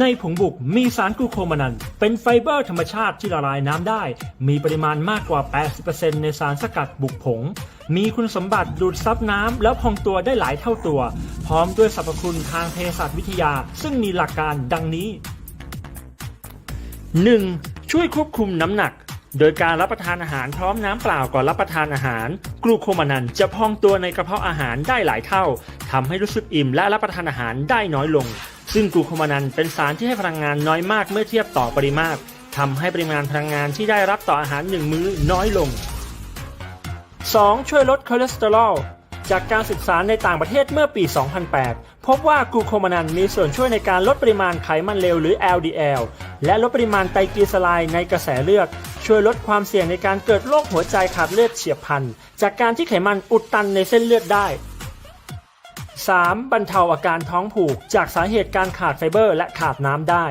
ในผงบุกมีสารกลูโคมานัน เป็นไฟเบอร์ธรรมชาติที่ละลายน้ำได้ มีปริมาณมากกว่า 80%ในสารสกัดบุกผง มีคุณสมบัติดูดซับน้ำแล้วพองตัวได้หลายเท่าตัว พร้อมด้วยสรรพคุณทางเภสัชวิทยา ซึ่งมีหลักการดังนี้ 1. ช่วยควบคุมน้ำหนัก โดยการรับประทานอาหารพร้อมน้ำเปล่าก่อนรับประทานอาหาร กลูโคมานันจะพองตัวในกระเพาะอาหารได้หลายเท่าทำให้รู้สึกอิ่มและรับประทานอาหารได้น้อยลง ซึ่งกลูโคมานันเป็นสารที่ให้พลังงานน้อยมากเมื่อเทียบต่อปริมาตรทำให้ปริมาณพลังงานที่ได้รับต่ออาหารหนึ่งมื้อน้อยลง 2. ช่วยลดคอเลสเตอรอลจากการศึกษาในต่างประเทศเมื่อปี 2008 พบว่ากลูโคมานันมีส่วนช่วยในการลดปริมาณไขมันเลวหรือ LDL และลดปริมาณไตรกลีเซอไรด์ในกระแสเลือด ช่วยลดความเสี่ยงในการเกิดโรคหัวใจขาดเลือดเฉียบพลัน จากการที่ไขมันอุดตันในเส้นเลือดได้ 3. บรรเทาอาการท้องผูก จากสาเหตุการขาดไฟเบอร์และขาดน้ำได้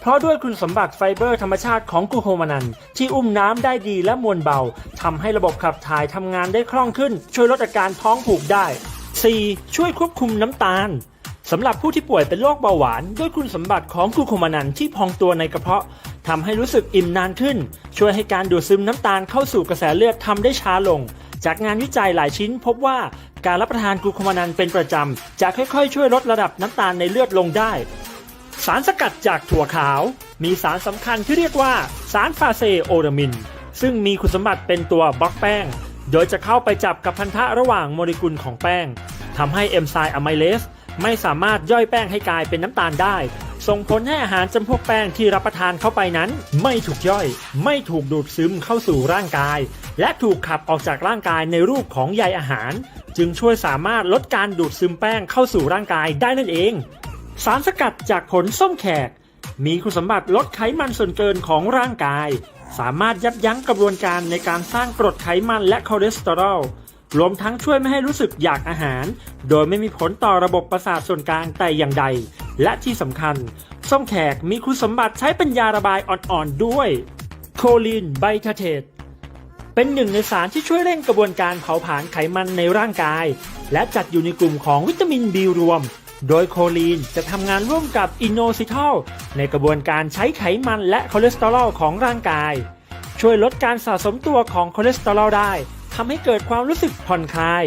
เพราะด้วยคุณสมบัติไฟเบอร์ธรรมชาติของกูโคมานัน ที่อุ้มน้ำได้ดีและมวลเบาทำให้ระบบขับถ่ายทำงานได้คล่องขึ้น ช่วยลดอาการท้องผูกได้ 4. ช่วยควบคุมน้ำตาลสำหรับผู้ที่ป่วยเป็นโรคเบาหวาน ด้วยคุณสมบัติของกูโคมานันที่พองตัวในกระเพาะทำให้รู้สึกอิ่มนานขึ้น ช่วยให้การดูดซึมน้ำตาลเข้าสู่กระแสเลือดทำได้ช้าลง จากงานวิจัยหลายชิ้นพบว่า การรับประทานกลูโคมานันเป็นประจำ จะค่อยๆ ช่วยลดระดับน้ำตาลในเลือดลงได้ สารสกัดจากถั่วขาว มีสารสำคัญที่เรียกว่าสารฟาเซโอรามิน ซึ่งมีคุณสมบัติเป็นตัวบล็อกแป้ง โดยจะเข้าไปจับกับพันธะระหว่างโมเลกุลของแป้งทำให้เอนไซม์อะไมเลสไม่สามารถย่อยแป้งให้กลายเป็นน้ำตาลได้ ส่งผลให้อาหารจำพวกแป้งที่รับประทานเข้าไปนั้น ไม่ถูกย่อย ไม่ถูกดูดซึมเข้าสู่ร่างกาย และถูกขับออกจากร่างกายในรูปของใยอาหาร จึงช่วยสามารถลดการดูดซึมแป้งเข้าสู่ร่างกายได้นั่นเอง สารสกัดจากผลส้มแขก มีคุณสมบัติลดไขมันส่วนเกินของร่างกาย สามารถยับยั้งกระบวนการในการสร้างกรดไขมันและคอเลสเตอรอลรวมทั้งช่วยไม่ให้รู้สึกอยากอาหาร โดยไม่มีผลต่อระบบประสาทส่วนกลางแต่อย่างใด และที่สำคัญ ส้มแขกมีคุณสมบัติใช้เป็นยาระบายอ่อนๆด้วย โคลีนไบทาเทต เป็นหนึ่งในสารที่ช่วยเร่งกระบวนการเผาผลาญไขมันในร่างกาย และจัดอยู่ในกลุ่มของวิตามินบีรวม โดยโคลีนจะทำงานร่วมกับอินโนซิทอลในกระบวนการใช้ไขมันและคอเลสเตอรอลของร่างกาย ช่วยลดการสะสมตัวของคอเลสเตอรอลได้ทำให้เกิดความรู้สึกผ่อนคลาย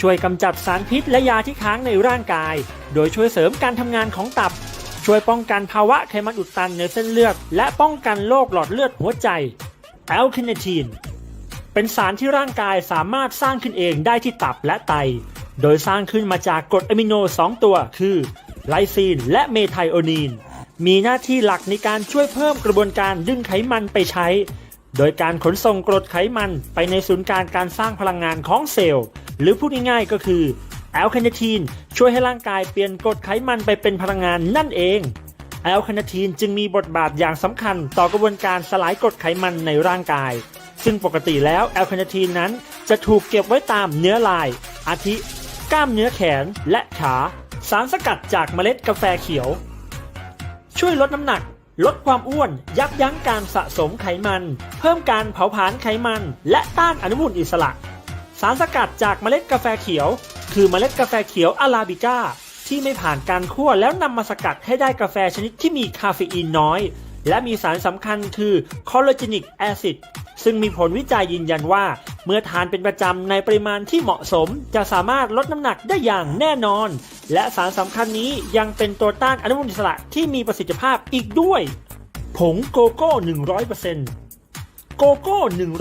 ช่วยกำจัดสารพิษและยาที่ค้างในร่างกาย โดยช่วยเสริมการทำงานของตับ ช่วยป้องกันภาวะไขมันอุดตันในเส้นเลือดและป้องกันโรคหลอดเลือดหัวใจแอลค n เนทีน เป็นสารที่ร่างกายสามารถสร้างขึ้นเองได้ที่ตับและไต โดยสร้างขึ้นมาจากกรดอะมิโน 2 ตัว คือไลซีนและเมไทโอนีน มีหน้าที่หลักในการช่วยเพิ่มกระบวนการดึงไขมันไปใช้ โดยการขนส่งกรดไขมันไปในศูนย์กลารการสร้างพลังงานของเซลล์ หรือพูดง่ายๆก็คือแอลค n เนทีนช่วยให้ร่างกายเปลี่ยนกรดไขมันไปเป็นพลังงานนั่นเองแอลคาเนทีนจึงมีบทบาทอย่างสำคัญต่อกระบวนการสลายกรดไขมันในร่างกาย ซึ่งปกติแล้วแอลคาเนทีนนั้นจะถูกเก็บไว้ตามเนื้อลาย อาทิ กล้ามเนื้อแขนและขา สารสกัดจากเมล็ดกาแฟเขียว ช่วยลดน้ำหนัก ลดความอ้วน ยับยั้งการสะสมไขมัน เพิ่มการเผาผลาญไขมัน และต้านอนุมูลอิสระ สารสกัดจากเมล็ดกาแฟเขียว คือเมล็ดกาแฟเขียวอาราบิก้าที่ไม่ผ่านการคั่วแล้วนำมาสกัดให้ได้กาแฟชนิดที่มีคาเฟอีนน้อย และมีสารสำคัญคือคอลลาเจนิกแอซิด ซึ่งมีผลวิจัยยืนยันว่า เมื่อทานเป็นประจำในปริมาณที่เหมาะสม จะสามารถลดน้ำหนักได้อย่างแน่นอน และสารสำคัญนี้ยังเป็นตัวต้านอนุมูลอิสระที่มีประสิทธิภาพอีกด้วย ผงโกโก้ 100%โกโก้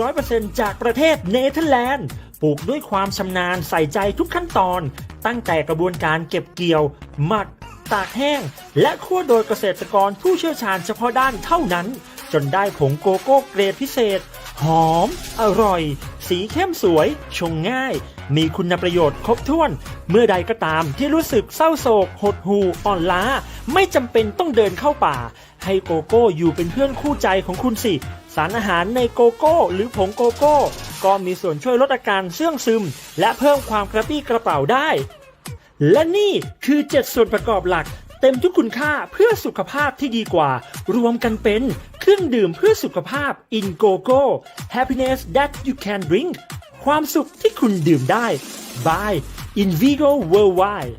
100%จากประเทศเนเธอร์แลนด์ปลูกด้วยความชำนาญใส่ใจทุกขั้นตอน ตั้งแต่กระบวนการเก็บเกี่ยว หมัก ตากแห้ง และคั่วโดยเกษตรกรผู้เชี่ยวชาญเฉพาะด้านเท่านั้น จนได้ผงโกโก้เกรดพิเศษ หอม อร่อย สีเข้มสวย ชงง่าย มีคุณประโยชน์ครบถ้วน เมื่อใดก็ตามที่รู้สึกเศร้าโศก หดหู่อ่อนล้า ไม่จำเป็นต้องเดินเข้าป่า ให้โกโก้อยู่เป็นเพื่อนคู่ใจของคุณสิ สารอาหารในโกโก้ หรือผงโกโก้ ก็มีส่วนช่วยลดอาการเสื่องซึม และเพิ่มความกระปรี้กระเป๋าได้ และนี่คือ 7 ส่วนประกอบหลักเต็มทุกคุณค่าเพื่อสุขภาพที่ดีกว่า รวมกันเป็น เครื่องดื่มเพื่อสุขภาพ In Go Go Happiness that you can drink ความสุขที่คุณดื่มได้ by Invigo Worldwide